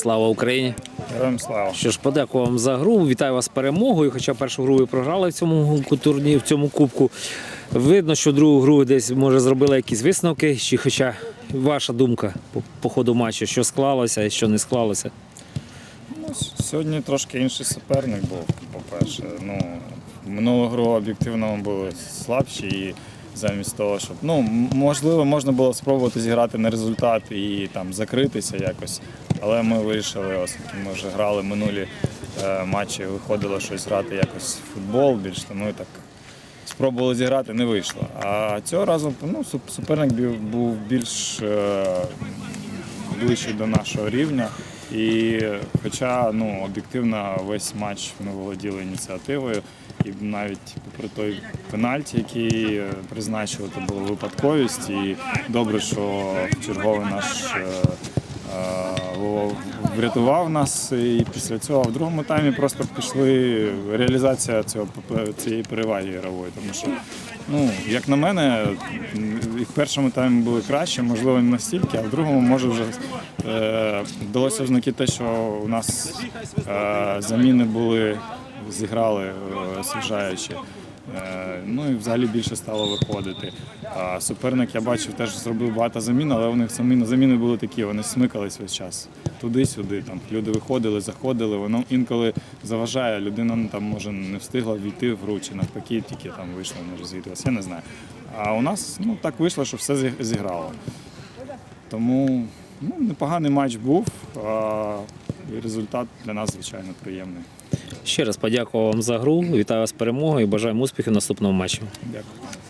Слава Україні! Героям слава. Що ж, подякую вам за гру. Вітаю вас з перемогою. Хоча першу гру ви програли в цьому турні, в цьому кубку. Видно, що другу гру десь може зробили якісь висновки. Чи хоча ваша думка по, по ходу матчу, що склалося і що не склалося? Ну, сьогодні трошки інший суперник був, по-перше. Ну, минулу гру об'єктивно ми були слабші і замість того, щоб. Ну, можливо, можна було спробувати зіграти на результат і там закритися якось. Але ми вирішили, оскільки ми вже грали минулі е, матчі, виходило щось грати якось в футбол більш, тому і так спробували зіграти, не вийшло. А цього разу ну, суперник був більш е, ближчий до нашого рівня. І хоча ну, об'єктивно весь матч ми володіли ініціативою, і навіть попри той пенальті, який е, призначили, то була випадковість. І добре, що черговий наш е, врятував нас. І після цього в другому таймі просто пішли реалізація цього цієї переваги ігрової. Тому що, ну, як на мене, і в першому таймі були краще, можливо, не настільки, а в другому може вже е, вдалося ознаки те, що у нас е, заміни були, зіграли е, освіжаючі. Е, Ну і взагалі більше стало виходити. Суперник, я бачив, теж зробив багато замін, але у них заміни, були такі, вони смикались весь час. Туди-сюди. Там люди виходили, заходили, воно інколи заважає, людина ну, там може не встигла війти в гру, чи навпаки, тільки там вийшла, не розвідувалася, я не знаю. А у нас ну, так вийшло, що все зіграло. Тому ну, непоганий матч був, а результат для нас, звичайно, приємний. Ще раз подякую вам за гру. Вітаю вас з перемогою і бажаємо успіхів в наступному матчі. Дякую.